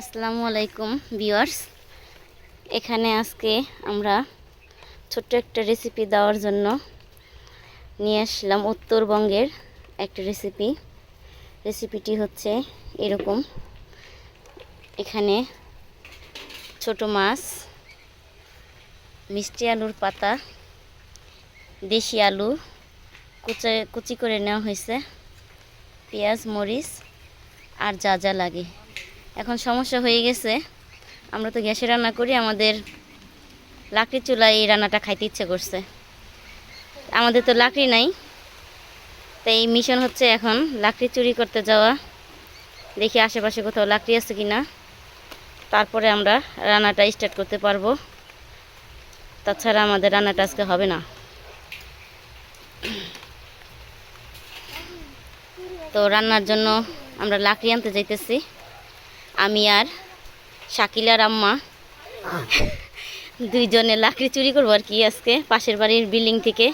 আসসালামু আলাইকুম, ভিউয়ার্স। এখানে আজকে আমরা ছোট্ট একটা রেসিপি দেওয়ার জন্য নিয়ে আসলাম উত্তরবঙ্গের একটা রেসিপি রেসিপিটি হচ্ছে এরকম। এখানে ছোট মাছ, মিষ্টি আলুর পাতা, দেশি আলু, কুচে, কুচি করে নেওয়া হয়েছে, পেঁয়াজ, মরিচ, আর যা যা লাগে। এখন সমস্যা হয়ে গেছে। আমরা তো গ্যাসে রান্না করি, আমাদের লাকড়ি চুলায় এই রান্নাটা খাইতে ইচ্ছে করছে। আমাদের তো লাকড়ি নাই তাই এই মিশন হচ্ছে এখন লাকড়ি চুরি করতে যাওয়া। দেখি আশেপাশে কোথাও লাকড়ি আছে কি না তারপরে আমরা রান্নাটা স্টার্ট করতে পারব। তাছাড়া আমাদের রান্নাটা আজকে হবে না। তো রান্নার জন্য আমরা লাকড়ি আনতে যাইতেছি। আমি আর শাকিল আর আম্মা দুইজনে লাকড়ি চুরি করব আর কি আজকে, পাশের বাড়ির বিল্ডিং থেকে।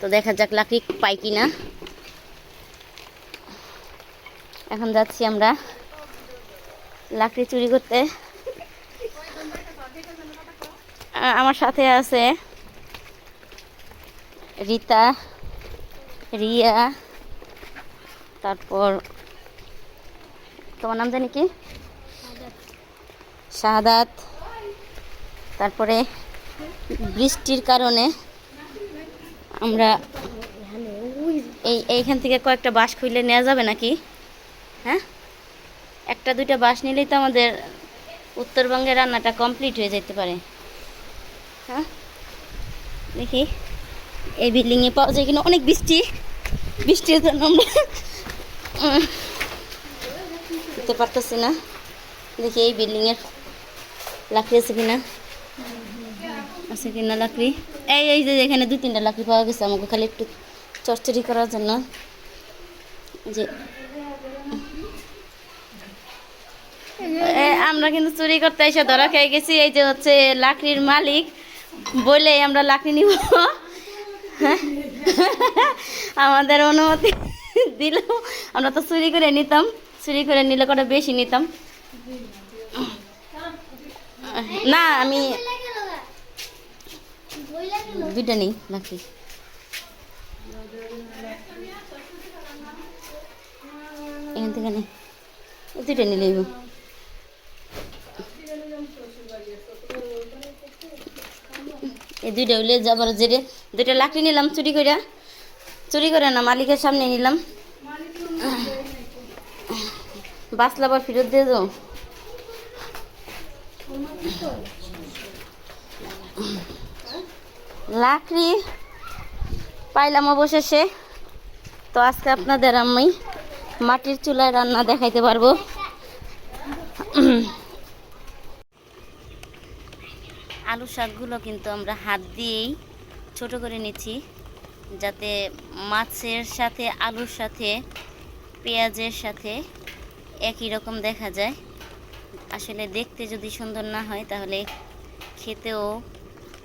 তো দেখা যাক লাকড়ি পাই কি না এখন যাচ্ছি আমরা লাকড়ি চুরি করতে। আমার সাথে আছে রিতা, রিয়া তারপর তোমার নাম জানি কি? শাহাদাত। তারপরে বৃষ্টির কারণে আমরা এই এইখান থেকে কয়েকটা বাঁশ খুইলে নেওয়া যাবে নাকি? হ্যাঁ? একটা দুইটা বাঁশ নিলেই তো আমাদের উত্তরবঙ্গের রান্নাটা কমপ্লিট হয়ে যেতে পারে। হ্যাঁ? দেখি এই বিল্ডিংয়ে পাওয়া যায় কিনা? অনেক বৃষ্টি। বৃষ্টির জন্য আমরা যেতে পারতেছি না। দেখি এই বিল্ডিংয়ের লাকড়ি আছে কিনা? আছে কিনা লাকড়ি? এই এই যে এখানে দুই, তিনটা লাকড়ি পাওয়া গেছে, আমাকে খালি একটু চরচরি করার জন্য। যে। আমরা কিন্তু চুরি করতে এসে ধরা খেয়ে গেছি। এই যে হচ্ছে লাকড়ির মালিক। বলে আমরা লাকড়ি নিব। আমাদের অনুমতি দিল আমরা তো চুরি করে নিতাম। চুরি করে নিলে কটা বেশি নিতাম। না, আমি দুইটা নেই লাকড়ি এখান থেকে নেই দুইটা নিলেই এই দুইটা হইলে যাবার যে দুইটা লাকড়ি নিলাম চুরি করে চুরি করে না, মালিকের সামনে নিলাম। বাসলা আবার ফেরত দিয়ে দাও। লাকড়ি পাইলাম অবশেষে। তো আজকে আপনাদের আমি মাটির চুলায় রান্না দেখাইতে পারব। আলু শাকগুলো কিন্তু আমরা হাত দিয়েই ছোট করে নিচ্ছি। যাতে মাছের সাথে, আলুর সাথে, পেঁয়াজের সাথে একই রকম দেখা যায়। আসলে দেখতে যদি সুন্দর না হয়, তাহলে খেতেও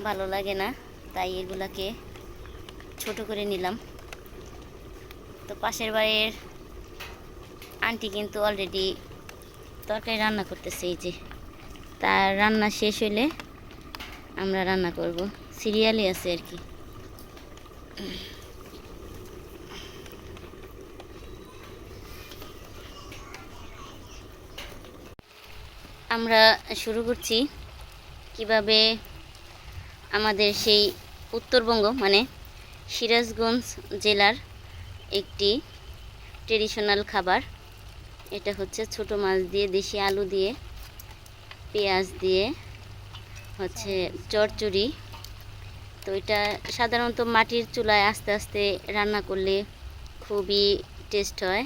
ভালো লাগে না। তাই এগুলাকে ছোট করে নিলাম। তো পাশের বাড়ির আন্টি কিন্তু অলরেডি তরকারি রান্না করতেছে, এই যে। তার রান্না শেষ হলে আমরা রান্না করব। সিরিয়ালই আছে আর কি। আমরা শুরু করছি কীভাবে আমাদের সেই উত্তরবঙ্গ মানে সিরাজগঞ্জ জেলার একটি ট্রেডিশনাল খাবার। এটা হচ্ছে ছোট মাছ দিয়ে, দেশি আলু দিয়ে, পেঁয়াজ দিয়ে, হচ্ছে চরচুরি তো এটা সাধারণত মাটির চুলায় আস্তে আস্তে রান্না করলে খুবই টেস্ট হয়,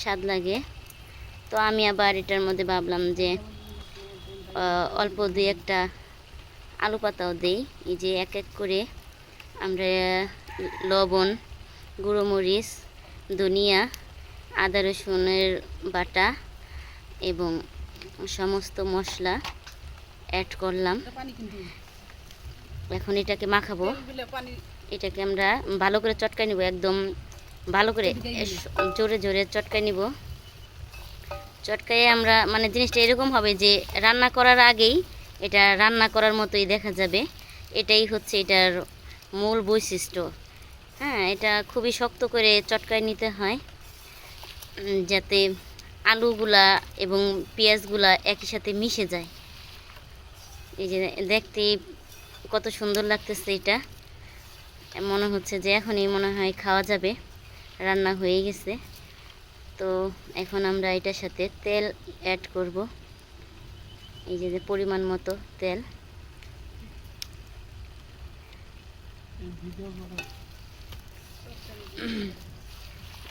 স্বাদ লাগে। তো আমি আবার এটার মধ্যে ভাবলাম যে অল্প দুই একটা আলু পাতাও দিই। এই যে এক এক করে আমরা লবণ, গুঁড়ো মরিচ, ধনিয়া, আদা রসুনের বাটা এবং সমস্ত মশলা অ্যাড করলাম। এখন এটাকে মাখাবো। এটাকে আমরা ভালো করে চটকাই নিব একদম ভালো করে জোরে জোরে চটকাই নিব। চটকায় আমরা মানে জিনিসটা এরকম হবে যে রান্না করার আগেই এটা রান্না করার মতোই দেখা যাবে। এটাই হচ্ছে এটার মূল বৈশিষ্ট্য। হ্যাঁ এটা খুবই শক্ত করে চটকায় নিতে হয়। যাতে আলুগুলা এবং পেঁয়াজগুলা একই সাথে মিশে যায়। এই যে দেখতে কত সুন্দর লাগতেছে এটা। মনে হচ্ছে যে এখনই মনে হয় খাওয়া যাবে। রান্না হয়ে গেছে। তো এখন আমরা এটার সাথে তেল অ্যাড করব। এই যে পরিমাণ মতো তেল।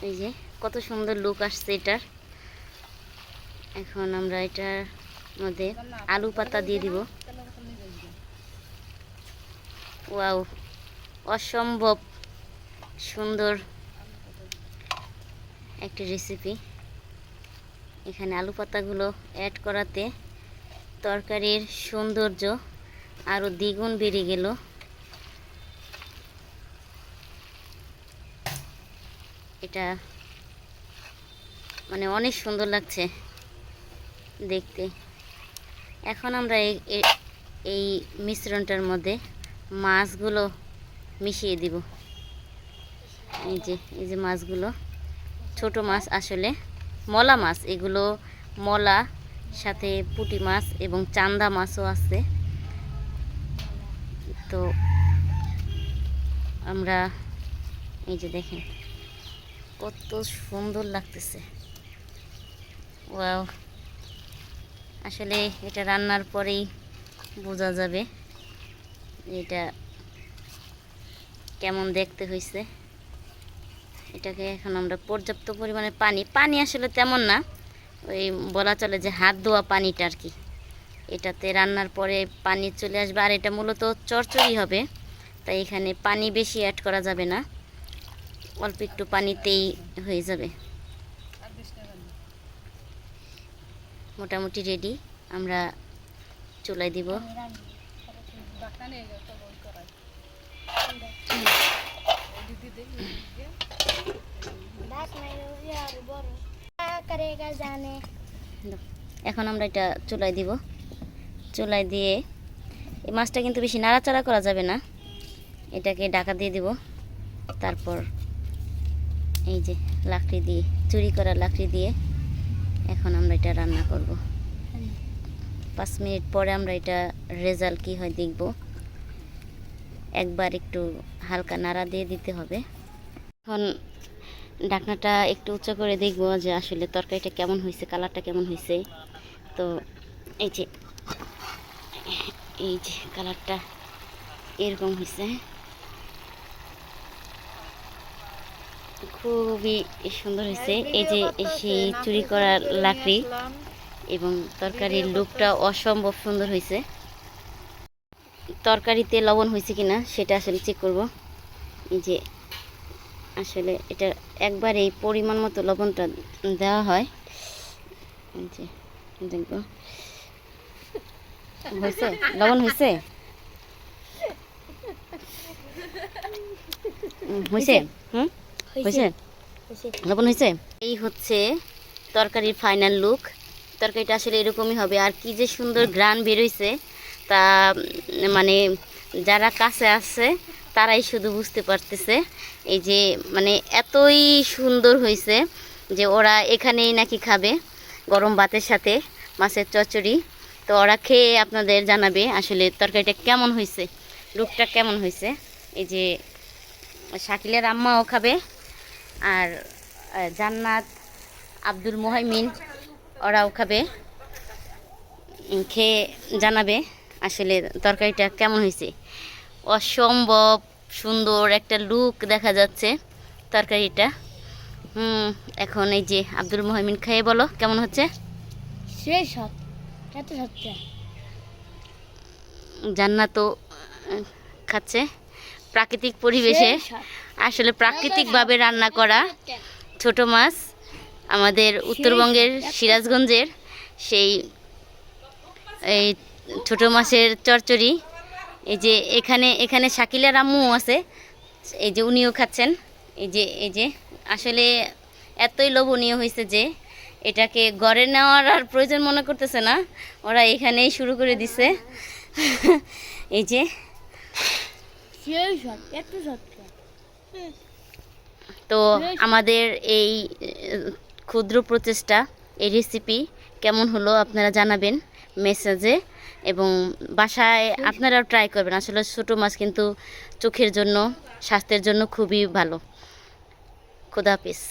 এই যে কত সুন্দর লুক আসছে এটার। এখন আমরা এটার মধ্যে আলু পাতা দিয়ে দিব। ওয়াও, অসম্ভব সুন্দর একটি রেসিপি এখানে আলু পাতাগুলো অ্যাড করাতে তরকারির সৌন্দর্য আরও দ্বিগুণ বেড়ে গেল। এটা মানে অনেক সুন্দর লাগছে দেখতে। এখন আমরা এই এই মিশ্রণটার মধ্যে মাছগুলো মিশিয়ে দিব। এই যে এই যে মাছগুলো। ছোট মাছ আসলে মলা মাছ, এগুলো মলা, সাথে পুঁটি মাছ এবং চান্দা মাছও আছে। তো আমরা, এই যে দেখেন, কত সুন্দর লাগতেছে। ওয়াও। আসলে এটা রান্নার পরেই বোঝা যাবে। এটা কেমন দেখতে হয়েছে এটাকে এখন আমরা পর্যাপ্ত পরিমাণে পানি পানি আসলে তেমন না। ওই বলা চলে যে হাত ধোয়া পানিটা আর কি। এটাতে রান্নার পরে পানি চলে আসবে, আর এটা মূলত চরচড়ি হবে, তাই এখানে পানি বেশি অ্যাড করা যাবে না। অল্প একটু পানিতেই হয়ে যাবে। মোটামুটি রেডি আমরা চুলাই দিব। এখন আমরা এটা চুলাই দিব। চুলাই দিয়ে এই মাছটা কিন্তু বেশি নাড়াচাড়া করা যাবে না। এটাকে ডাকা দিয়ে দিব। তারপর এই যে লাকড়ি দিয়ে, চুরি করা লাকড়ি দিয়ে এখন আমরা এটা রান্না করব। পাঁচ মিনিট পরে আমরা এটা রেজাল্ট কী হয় দেখব। একবার একটু হালকা নাড়া দিয়ে দিতে হবে। এখন ডাকনাটা একটু উঁচু করে দেখব যে আসলে তরকারিটা কেমন হয়েছে, কালারটা কেমন হয়েছে। তো এই যে এই যে কালারটা এরকম হয়েছে। খুবই সুন্দর হয়েছে। এই যে সেই চুরি করার লাকড়ি। এবং তরকারির লুকটা অসম্ভব সুন্দর হয়েছে। তরকারিতে লবণ হয়েছে কিনা সেটা আসলে চেক করব। এই যে আসলে এটা একবার এই পরিমাণ মতো লবণটা দেওয়া হয়। যে দেখব। হয়েছে? লবণ হয়েছে? হয়েছে? হুম? হয়েছে। লবণ হয়েছে? এই হচ্ছে তরকারির ফাইনাল লুক তরকারিটা আসলে এরকমই হবে। আর কি যে সুন্দর গ্রান বেরোইছে তা মানে যারা কাছে আছে, তারাই শুধু বুঝতে পারতেছে। এই যে মানে এতই সুন্দর হয়েছে যে ওরা এখানেই নাকি খাবে গরম ভাতের সাথে মাছের চচ্চড়ি। তো ওরা খেয়ে আপনাদের জানাবে আসলে তরকারিটা কেমন হয়েছে লুকটা কেমন হয়েছে এই যে, শাকিলের আম্মাও খাবে আর জান্নাত আব্দুল মোহাইমিন ওরাও খাবে খেয়ে জানাবে আসলে তরকারিটা কেমন হয়েছে। অসম্ভব সুন্দর একটা লুক দেখা যাচ্ছে তরকারিটা। হুম এখন এই যে আব্দুল মোহাইমিন খেয়ে বলো কেমন হচ্ছে? শেষ সব এত সত্য। জান্নাতও খাচ্ছে প্রাকৃতিক পরিবেশে। আসলে প্রাকৃতিকভাবে রান্না করা ছোট মাছ। আমাদের উত্তরবঙ্গের সিরাজগঞ্জের সেই এই ছোটো মাছের চচ্চড়ি এই যে এখানে এখানে শাকিলার আম্মু আছে এই যে উনিও খাচ্ছেন এই যে এই যে। আসলে এতই লোভনীয় হয়েছে যে এটাকে গড়ে নেওয়ার আর প্রয়োজন মনে করতেছে না ওরা এখানেই শুরু করে দিছে। এই যে। তো আমাদের এই ক্ষুদ্র প্রচেষ্টা এই রেসিপি কেমন হলো আপনারা জানাবেন মেসেজে এবং বাসায় আপনারাও ট্রাই করবেন। আসলে ছোটো মাছ কিন্তু চোখের জন্য স্বাস্থ্যের জন্য খুবই ভালো। খুদাপিস